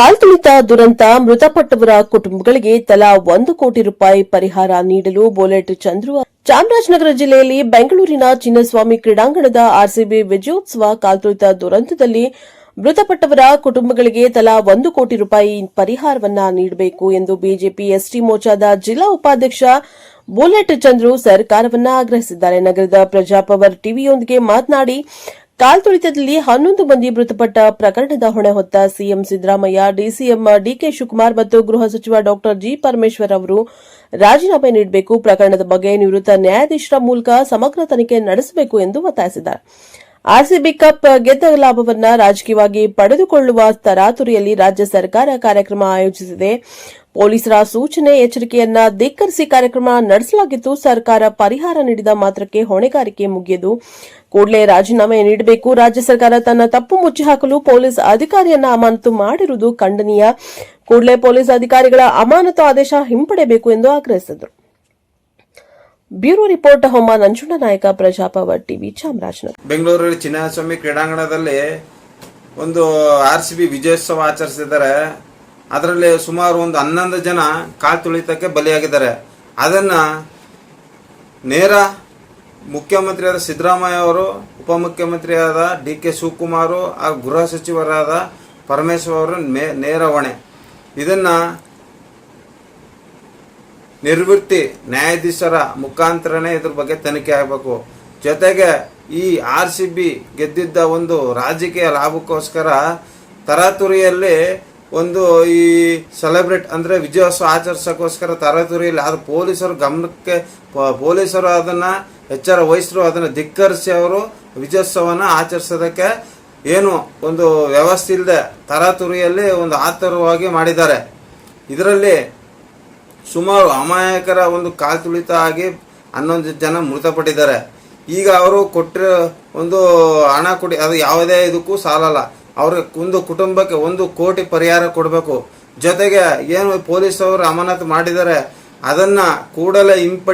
ಕಾಲ್ತುಳಿತ ದುರಂತ ಮೃತಪಟ್ಟವರ ಕುಟುಂಬಗಳಿಗೆ ತಲಾ ಒಂದು ಕೋಟಿ ರೂಪಾಯಿ ಪರಿಹಾರ ನೀಡಲು ಬುಲೆಟ್ ಚಂದ್ರು ಚಾಮರಾಜನಗರ ಜಿಲ್ಲೆಯಲ್ಲಿ ಬೆಂಗಳೂರಿನ ಚಿನ್ನಸ್ವಾಮಿ ಕ್ರೀಡಾಂಗಣದ ಆರ್ಸಿಬಿ ವಿಜಯೋತ್ಸವ ಕಾಲ್ತುಳಿತ ದುರಂತದಲ್ಲಿ ಮೃತಪಟ್ಟವರ ಕುಟುಂಬಗಳಿಗೆ ತಲಾ ಒಂದು ಕೋಟಿ ರೂಪಾಯಿ ಪರಿಹಾರವನ್ನ ನೀಡಬೇಕು ಎಂದು ಬಿಜೆಪಿ ಎಸ್ಟಿ ಮೋರ್ಚಾದ ಜಿಲ್ಲಾ ಉಪಾಧ್ಯಕ್ಷ ಬುಲೆಟ್ ಚಂದ್ರು ಸರ್ಕಾರವನ್ನ ಆಗ್ರಹಿಸಿದ್ದಾರೆ. ನಗರದ ಪ್ರಜಾಪವರ್ ಟಿವಿಯೊಂದಿಗೆ ಮಾತನಾಡಿ ಕಾಲ್ತುಳಿತದಲ್ಲಿ ಹನ್ನೊಂದು ಮಂದಿ ಮೃತಪಟ್ಟ ಪ್ರಕರಣದ ಹೊಣೆ ಹೊತ್ತ CM Siddaramaiah, DCM DK Shivakumar ಮತ್ತು ಗೃಹ ಸಚಿವ ಡಾ ಜಿ ಪರಮೇಶ್ವರ್ ಅವರು ರಾಜೀನಾಮೆ ನೀಡಬೇಕು. ಪ್ರಕರಣದ ಬಗ್ಗೆ ನಿವೃತ್ತ ನ್ಯಾಯಾಧೀಶರ ಮೂಲಕ ಸಮಗ್ರ ತನಿಖೆ ನಡೆಸಬೇಕು ಎಂದು ಒತ್ತಾಯಿಸಿದ್ದಾರೆ. ಆರ್ಸಿಬಿ ಕಪ್ ಗೆದ್ದ ಲಾಭವನ್ನ ರಾಜಕೀಯವಾಗಿ ಪಡೆದುಕೊಳ್ಳುವ ತರಾತುರಿಯಲ್ಲಿ ರಾಜ್ಯ ಸರ್ಕಾರ ಕಾರ್ಯಕ್ರಮ ಆಯೋಜಿಸಿದೆ. ಪೊಲೀಸರ ಸೂಚನೆ, ಎಚ್ಚರಿಕೆಯನ್ನ ಧಿಕ್ಕರಿಸಿ ಕಾರ್ಯಕ್ರಮ ನಡೆಸಲಾಗಿತ್ತು ಸರ್ಕಾರ ಪರಿಹಾರ ನೀಡಿದ ಮಾತ್ರಕ್ಕೆ ಹೊಣೆಗಾರಿಕೆ ಮುಗಿಯದು. ಕೂಡಲೇ ರಾಜೀನಾಮೆ ನೀಡಬೇಕು. ರಾಜ್ಯ ಸರ್ಕಾರ ತನ್ನ ತಪ್ಪು ಮುಚ್ಚಿ ಹಾಕಲು ಪೊಲೀಸ್ ಅಧಿಕಾರಿಯನ್ನ ಅಮಾನತು ಮಾಡಿರುವುದು ಖಂಡನೀಯ. ಕೂಡಲೇ ಪೊಲೀಸ್ ಅಧಿಕಾರಿಗಳ ಅಮಾನತು ಆದೇಶ ಹಿಂಪಡೆಯಬೇಕು ಎಂದು ಆಗ್ರಹಿಸಿದರು. ಬ್ಯೂರೋ ರಿಪೋರ್ಟ್ ಹೊಮ್ಮ ನಂಜುಂಡ ನಾಯಕ ಪ್ರಜಾಪವರ್ ಟಿವಿ ಚಾಮರಾಜನಗರ. ಬೆಂಗಳೂರಲ್ಲಿ ಚಿನ್ನಸ್ವಾಮಿ ಕ್ರೀಡಾಂಗಣದಲ್ಲಿ ಒಂದು ಆರ್ ಸಿ ಬಿ ವಿಜಯೋತ್ಸವ ಆಚರಿಸಿದ್ದಾರೆ. ಅದರಲ್ಲಿ ಸುಮಾರು ಒಂದು ಹನ್ನೊಂದು ಜನ ಕಾಲು ತುಳಿತಕ್ಕೆ ಬಲಿಯಾಗಿದ್ದಾರೆ. ಅದನ್ನು ನೇರ ಮುಖ್ಯಮಂತ್ರಿಯಾದ ಸಿದ್ದರಾಮಯ್ಯ ಅವರು, ಉಪಮುಖ್ಯಮಂತ್ರಿಯಾದ ಡಿ ಕೆ ಶಿವಕುಮಾರ್ ಹಾಗೂ ಗೃಹ ಸಚಿವರಾದ ಪರಮೇಶ್ವರ್ ಅವರು ನೇರ ಹೊಣೆ. ಇದನ್ನ ನಿರ್ವೃತ್ತಿ ನ್ಯಾಯಾಧೀಶರ ಮುಖಾಂತರನೇ ಇದ್ರ ಬಗ್ಗೆ ತನಿಖೆ ಆಗಬೇಕು. ಜೊತೆಗೆ ಈ ಆರ್ ಸಿ ಬಿ ಗೆದ್ದಿದ್ದ ಒಂದು ರಾಜಕೀಯ ಲಾಭಕ್ಕೋಸ್ಕರ ತರಾತುರಿಯಲ್ಲಿ ಒಂದು ಈ ಸೆಲೆಬ್ರೇಟ್ ಅಂದರೆ ವಿಜಯೋತ್ಸವ ಆಚರಿಸೋಕ್ಕೋಸ್ಕರ ತರಾತುರಿಯಲ್ಲಿ ಅದು ಪೊಲೀಸರು ಗಮನಕ್ಕೆ ಪೊಲೀಸರು ಅದನ್ನು ಎಚ್ಚರ ವಹಿಸರು, ಅದನ್ನು ಧಿಕ್ಕರಿಸಿ ಅವರು ವಿಜಯೋತ್ಸವನ ಆಚರಿಸೋದಕ್ಕೆ ಏನು ಒಂದು ವ್ಯವಸ್ಥೆ ಇಲ್ಲದೆ ತರಾತುರಿಯಲ್ಲಿ ಒಂದು ಆತುರವಾಗಿ ಮಾಡಿದ್ದಾರೆ. ಇದರಲ್ಲಿ ಸುಮಾರು ಅಮಾಯಕರ ಒಂದು ಕಾಲು ತುಳಿತ ಆಗಿ ಹನ್ನೊಂದು ಜನ ಮೃತಪಟ್ಟಿದ್ದಾರೆ. ಈಗ ಅವರು ಕೊಟ್ಟಿರೋ ಒಂದು ಹಣ ಕೊಡಿ, ಅದು ಯಾವುದೇ ಇದಕ್ಕೂ ಸಾಲಲ್ಲ. ಅವ್ರ ಒಂದು ಕುಟುಂಬಕ್ಕೆ ಒಂದು ಕೋಟಿ ಪರಿಹಾರ ಕೊಡಬೇಕು. ಜೊತೆಗೆ ಏನು ಪೊಲೀಸವರು ಅಮಾನತು ಮಾಡಿದ್ದಾರೆ, ಅದನ್ನ ಕೂಡಲೇ ಹಿಂಪಡಿ